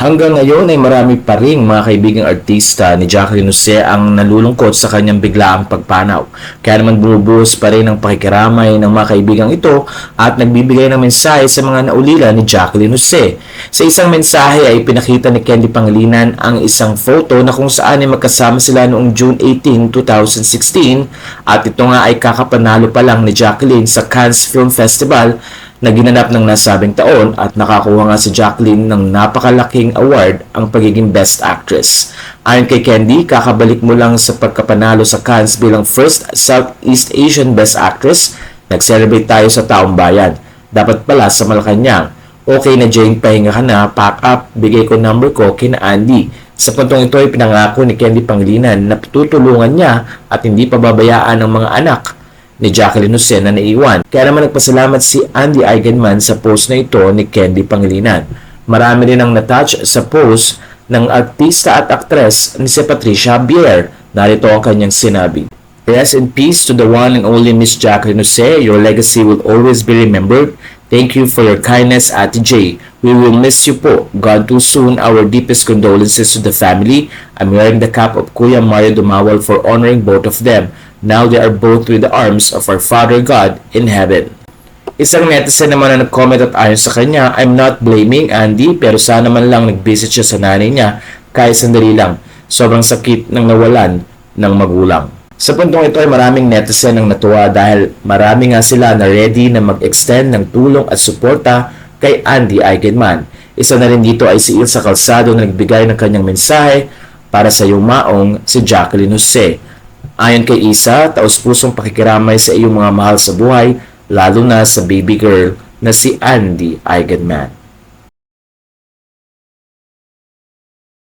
Hanggang ngayon ay marami pa rin mga kaibigang artista ni Jacqueline Jose ang nalulungkot sa kanyang biglaang pagpanaw. Kaya naman bumubuhos pa rin ang pakikiramay ng mga kaibigang ito at nagbibigay ng mensahe sa mga naulila ni Jacqueline Jose. Sa isang mensahe ay pinakita ni Candy Pangilinan ang isang photo na kung saan ay magkasama sila noong June 18, 2016 at ito nga ay kakapanalo pa lang ni Jacqueline sa Cannes Film Festival na ginanap ng nasabing taon at nakakuha nga si Jacqueline ng napakalaking award ang pagiging Best Actress. Ayon kay Candy, kakabalik mo lang sa pagkapanalo sa Cannes bilang first Southeast Asian Best Actress, nag-celebrate tayo sa taong bayan. Dapat pala sa Malacanang. Okay na Jane, pahinga ka na, pack up, bigay ko number ko kina Andy. Sa puntong ito ay pinangako ni Candy Pangilinan na tutulungan niya at hindi pababayaan ng mga anak ni Jacqueline Jose na naiwan. Kaya naman nagpasalamat si Andy Eigenman sa post na ito ni Candy Pangilinan. Marami rin ang natouch sa post ng artista at aktres ni si Patricia Bier. Narito ang kanyang sinabi. Rest in peace to the one and only Miss Jacqueline Jose. Your legacy will always be remembered. Thank you for your kindness, Ate J. We will miss you po. Gone too soon. Our deepest condolences to the family. I'm wearing the cap of Kuya Mario Dumawal for honoring both of them. Now they are both with the arms of our Father God in heaven. Isang netizen naman na nag-comment at ayon sa kanya, I'm not blaming Andy pero sana man lang nag-visit siya sa nanay niya kahit sandali lang. Sobrang sakit ng nawalan ng magulang. Sa puntong ito ay maraming netizen ang natuwa dahil marami nga sila na ready na mag-extend ng tulong at suporta kay Andy Eigenman. Isa na rin dito ay si Ilsa Calzado na nagbigay ng kanyang mensahe para sa yumaong si Jacqueline Jose. Ayon kay Isa, taos-pusong pakikiramay sa iyong mga mahal sa buhay, lalo na sa baby girl na si Andy Eigenman.